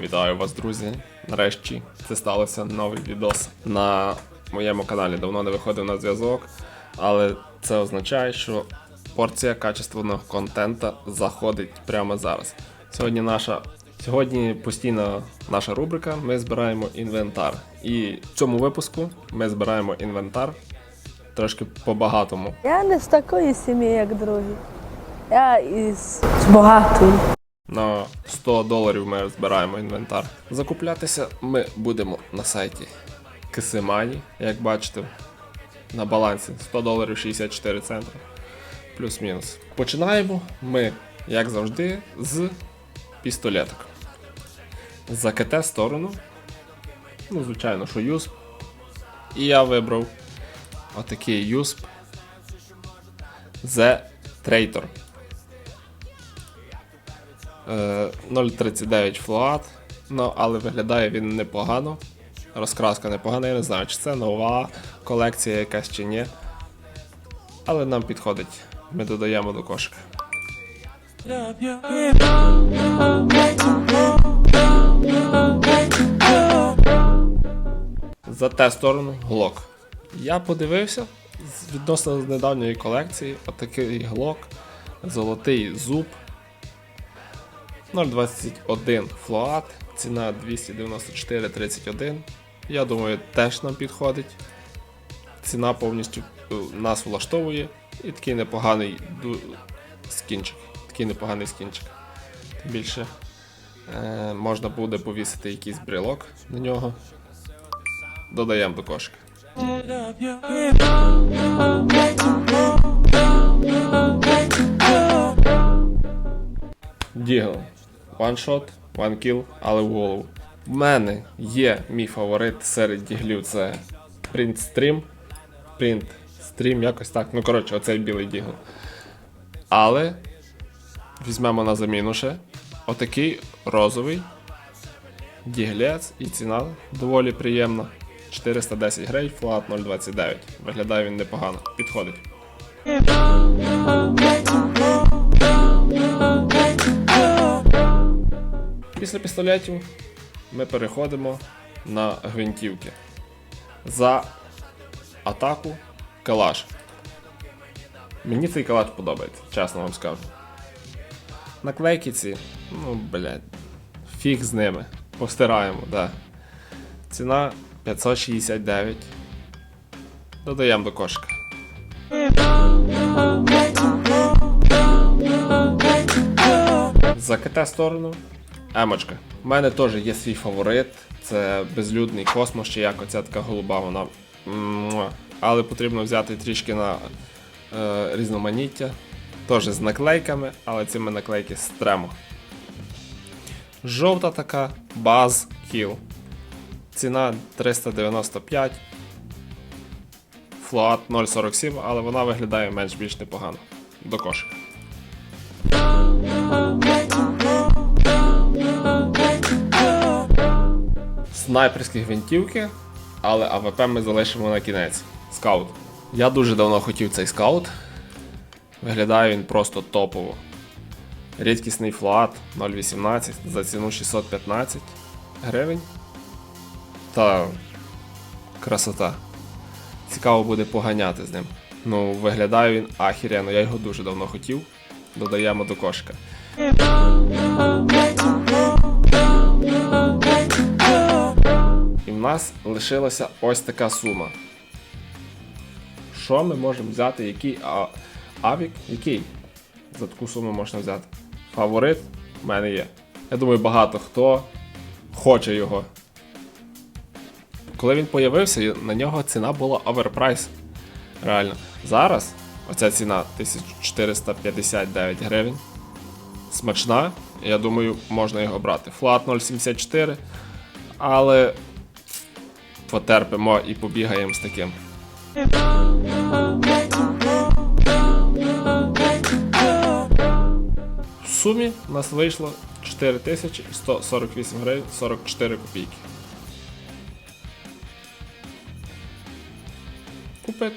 Вітаю вас, друзі. Нарешті це сталося новий відос на моєму каналі. Давно не виходив на зв'язок, але це означає, що порція качественного контента заходить прямо зараз. Сьогодні наша. Сьогодні постійна наша рубрика. Ми збираємо інвентар. І в цьому випуску ми збираємо інвентар трошки по-багатому. Я не з такої сім'ї, як другі. Я із з багатої. На 100 доларів ми збираємо інвентар. Закуплятися ми будемо на сайті Кисимані, як бачите, на балансі 100 доларів 64 центри. Плюс-мінус. Починаємо ми, як завжди, з пістолеток. За КТ сторону. Ну, звичайно, що юсп. І я вибрав отакий юсп The Traitor. Е, 0,39 флуат, ну, але виглядає він непогано. Розкраска непогана, я не знаю, чи це нова колекція якась чи ні. Але нам підходить. Ми додаємо до кошика. За те сторону глок. Я подивився відносно з недавньої колекції, отакий глок, золотий зуб. 0,21 флоат, ціна 294,31. Я думаю, теж нам підходить. Ціна повністю е, нас влаштовує. І такий непоганий скінчик. Такий непоганий скінчик. Тим більше е, можна буде повісити якийсь брелок на нього. Додаємо до кошика. Дігл. One shot, one kill, але в голову. В мене є мій фаворит серед діглів це Print Stream. Print Stream, якось так. Ну, коротше, оцей білий дігл. Але візьмемо на заміну ще отакий розовий діглець і ціна доволі приємна. 410 грей, флат 0.29. Виглядає він непогано. Підходить. Після пістолетів ми переходимо на гвинтівки. За атаку калаш. Мені цей калаш подобається, чесно вам скажу. Наклейки ці, ну, блядь, фіг з ними. Постираємо, да. Ціна 569. Додаємо до кошика. За КТ сторону Емочка. У мене теж є свій фаворит. Це безлюдний космос, чи як оця така голуба, вона. Але потрібно взяти трішки на е, різноманіття. Теж з наклейками, але цими наклейки стремо. Жовта така Buzz Kill. Ціна 395. Флоат 0,47, але вона виглядає менш більш непогано. До кошика. Снайперські гвинтівки, але АВП ми залишимо на кінець. Скаут. Я дуже давно хотів цей скаут. Виглядає він просто топово. Рідкісний флоат 0.18 за ціну 615 гривень. Та красота. Цікаво буде поганяти з ним. Ну, виглядає він ахіряно, я його дуже давно хотів. Додаємо до кошика. Нас лишилася ось така сума. Що ми можемо взяти? Який а, авік? Який? За таку суму можна взяти. Фаворит в мене є. Я думаю, багато хто хоче його. Коли він появився, на нього ціна була оверпрайс. Реально. Зараз оця ціна 1459 гривень. Смачна, я думаю, можна його брати. Флат 0,74, але потерпимо і побігаємо з таким. В сумі у нас вийшло 4148 гривень 44 копійки. Купити.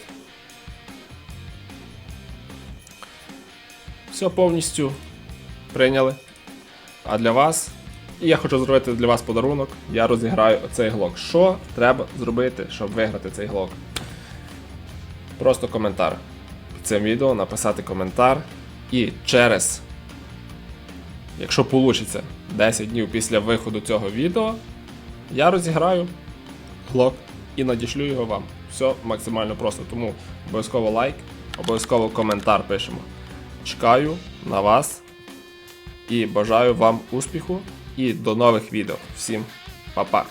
Все повністю прийняли. А для вас І я хочу зробити для вас подарунок. Я розіграю оцей глок. Що треба зробити, щоб виграти цей глок? Просто коментар під цим відео, написати коментар. І через, якщо вийде 10 днів після виходу цього відео, я розіграю глок і надішлю його вам. Все максимально просто. Тому обов'язково лайк, обов'язково коментар пишемо. Чекаю на вас і бажаю вам успіху і до нових відео. Всім па-па!